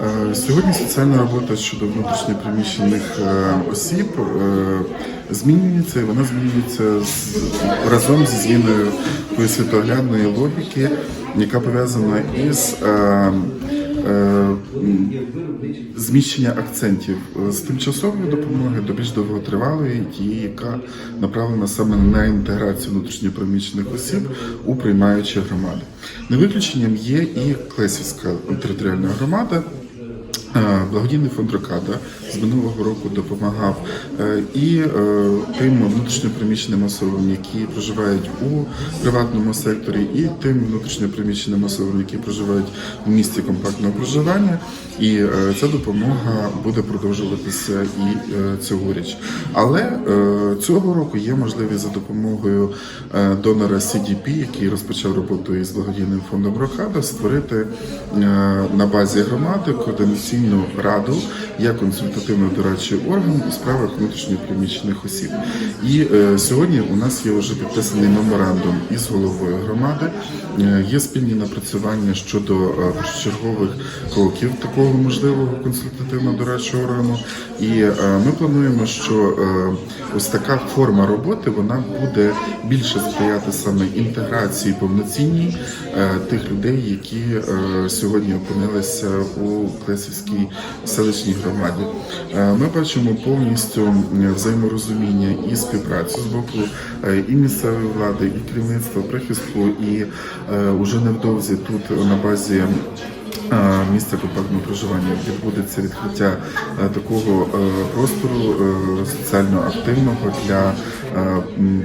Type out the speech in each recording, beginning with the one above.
Е, Сьогодні соціальна робота щодо внутрішньопереміщених е, осіб е, змінюється, і вона змінюється з, разом зі зміною такої світоглядної логіки, яка пов'язана із зміщення акцентів з тимчасової допомоги до більш довготривалої, тієї, яка направлена саме на інтеграцію внутрішньопереміщених осіб у приймаючі громади. Не виключенням є і Клесівська територіальна громада. Е, Благодійний фонд Рокада з минулого року допомагав е, і е, тим внутрішньопереміщеним особам, які проживають у приватному секторі, і тим внутрішньопереміщеним особам, які проживають в місті компактного проживання. І е, ця допомога буде продовжуватися і е, цьогоріч. Але е, цього року є можливість за допомогою донора CDP, який розпочав роботу із благодійним фондом Рокада, створити на базі громади координаційну раду як консультативно дорадчий орган у справах внутрішньопереміщених осіб. І сьогодні у нас є вже підписаний меморандум із головою громади. Є спільні напрацювання щодо першочергових кроків такого можливого консультативно-дорадчого органу. І е, ми плануємо, що е, ось така форма роботи вона буде більше сприяти саме інтеграції повноцінній е, тих людей, які сьогодні опинилися у Клесівській селищній громаді. Ми бачимо повністю взаєморозуміння і співпрацю з боку і місцевої влади, і керівництва прихистку, і уже невдовзі тут на базі. Е, Місця компактного проживання відбудеться відкриття е, такого е, простору е, соціально активного для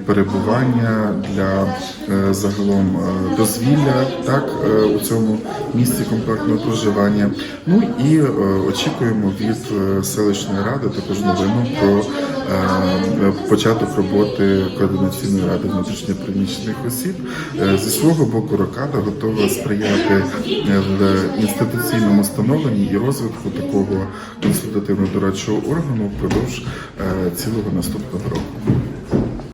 перебування, для загалом дозвілля, так у цьому місці компактного проживання. Ну і очікуємо від селищної ради також новину про початок роботи координаційної ради внутрішньопереміщених осіб. Е, Зі свого боку, рокада готова сприяти е, в інституційному становленні і розвитку такого консультативно-дорадчого органу впродовж е, цілого наступного року.